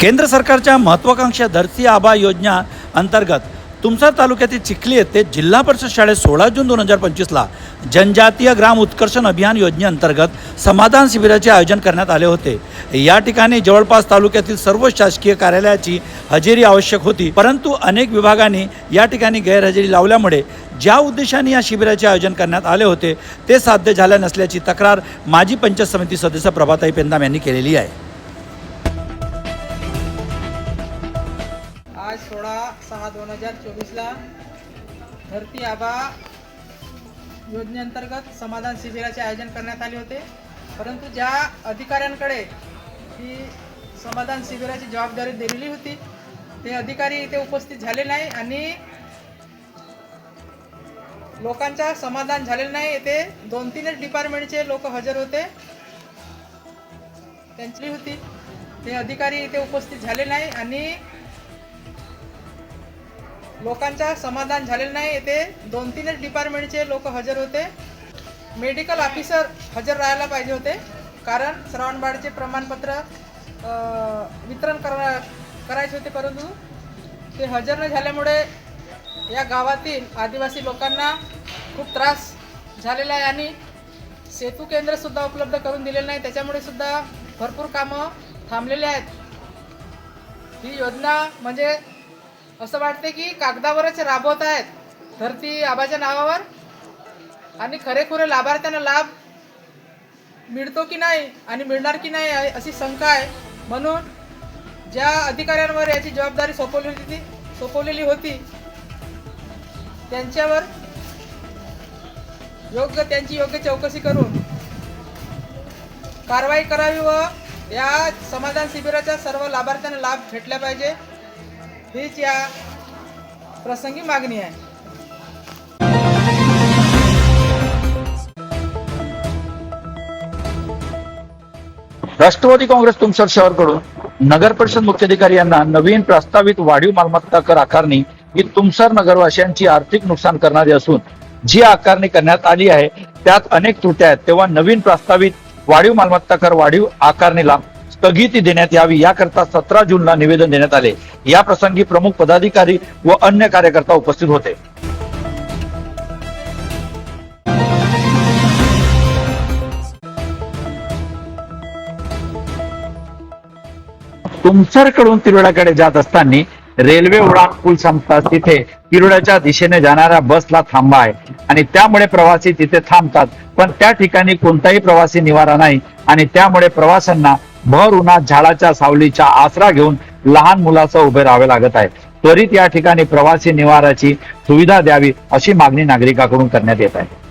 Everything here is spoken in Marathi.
केंद्र सरकारच्या महत्वाकांक्षा धरती आबा योजना अंतर्गत तुमसर तालुक्यातील चिखली येथे जिल्हा परिषद शाळेत सोळा जून दोन हजार पंचवीसला जनजातीय ग्राम उत्कर्षण अभियान योजनेअंतर्गत समाधान शिबिराचे आयोजन करण्यात आले होते. या ठिकाणी जवळपास तालुक्यातील सर्व शासकीय कार्यालयाची हजेरी आवश्यक होती. परंतु अनेक विभागांनी या ठिकाणी गैरहजेरी लावल्यामुळे ज्या उद्देशाने या शिबिराचे आयोजन करण्यात आले होते ते साध्य झाले नसल्याची तक्रार माजी पंचायत समिती सदस्य प्रभाताई पेंदाम यांनी केलेली आहे. आज सोळा सहा दोन हजार चोवीसला धरती आबा योजनेअंतर्गत समाधान शिबिराचे आयोजन करण्यात आले होते. परंतु ज्या अधिकाऱ्यांकडे ही समाधान शिबिराची जबाबदारी दिलेली होती ते अधिकारी इथे उपस्थित झाले नाही आणि लोकांचा समाधान झालेलं नाही. येथे दोन तीनच डिपार्टमेंटचे लोक हजर होते. त्यांची होती. ते अधिकारी इथे उपस्थित झाले नाही आणि लोकांचा समाधान झालेलं नाही. येथे दोन तीनच डिपार्टमेंटचे लोक हजर होते. मेडिकल ऑफिसर हजर राहायला पाहिजे होते. कारण श्रावणबाळचे प्रमाणपत्र वितरण करा करायचे होते. परंतु ते हजर न झाल्यामुळे या गावातील आदिवासी लोकांना खूप त्रास झालेला आहे आणि सेतू केंद्रसुद्धा उपलब्ध करून दिलेलं नाही. त्याच्यामुळे सुद्धा भरपूर कामं थांबलेली आहेत. ही योजना म्हणजे असं वाटते की कागदावरच राबवत आहेत. धरती आबाच्या नावावर. आणि खरेखुरे लाभार्थ्यांना लाभ मिळतो की नाही आणि मिळणार की नाही अशी शंका आहे. म्हणून ज्या अधिकाऱ्यांवर याची जबाबदारी सोपवली होती ती सोपवलेली होती त्यांच्यावर योग्य त्यांची योग्य चौकशी करून कारवाई करावी व या समाधान शिबिराच्या सर्व लाभार्थ्यांना लाभ भेटला पाहिजे. हीच या प्रसंगी मागणी आहे. राष्ट्रवादी काँग्रेस तुमसर शहरकडून नगर परिषद मुख्याधिकारी यांना नवीन प्रस्तावित वाढीव मालमत्ता कर आकारणी ही तुमसर नगरवासियांची आर्थिक नुकसान करणारी असून जी आकारणी करण्यात आली आहे त्यात अनेक त्रुट्या आहेत. तेव्हा नवीन प्रस्तावित वाढीव मालमत्ता कर वाढीव आकारणीला स्थगिती देण्यात यावी याकरता सतरा जूनला निवेदन देण्यात आले. या प्रसंगी प्रमुख पदाधिकारी व अन्य कार्यकर्ता उपस्थित होते. तुमसरकडून तिरोड्याकडे जात असताना रेल्वे उडान पूल संपतात तिथे तिरोड्याच्या दिशेने जाणाऱ्या बसला थांबा आहे. आणि त्यामुळे प्रवासी तिथे थांबतात. पण त्या ठिकाणी कोणताही प्रवासी निवारा नाही. आणि त्यामुळे प्रवाशांना भर उन्हात झाडाच्या सावलीचा आसरा घेऊन लहान मुलासह उभे राहावे लागत आहे. त्वरित या ठिकाणी प्रवासी निवाराची सुविधा द्यावी अशी मागणी नागरिकांकडून करण्यात येत आहे.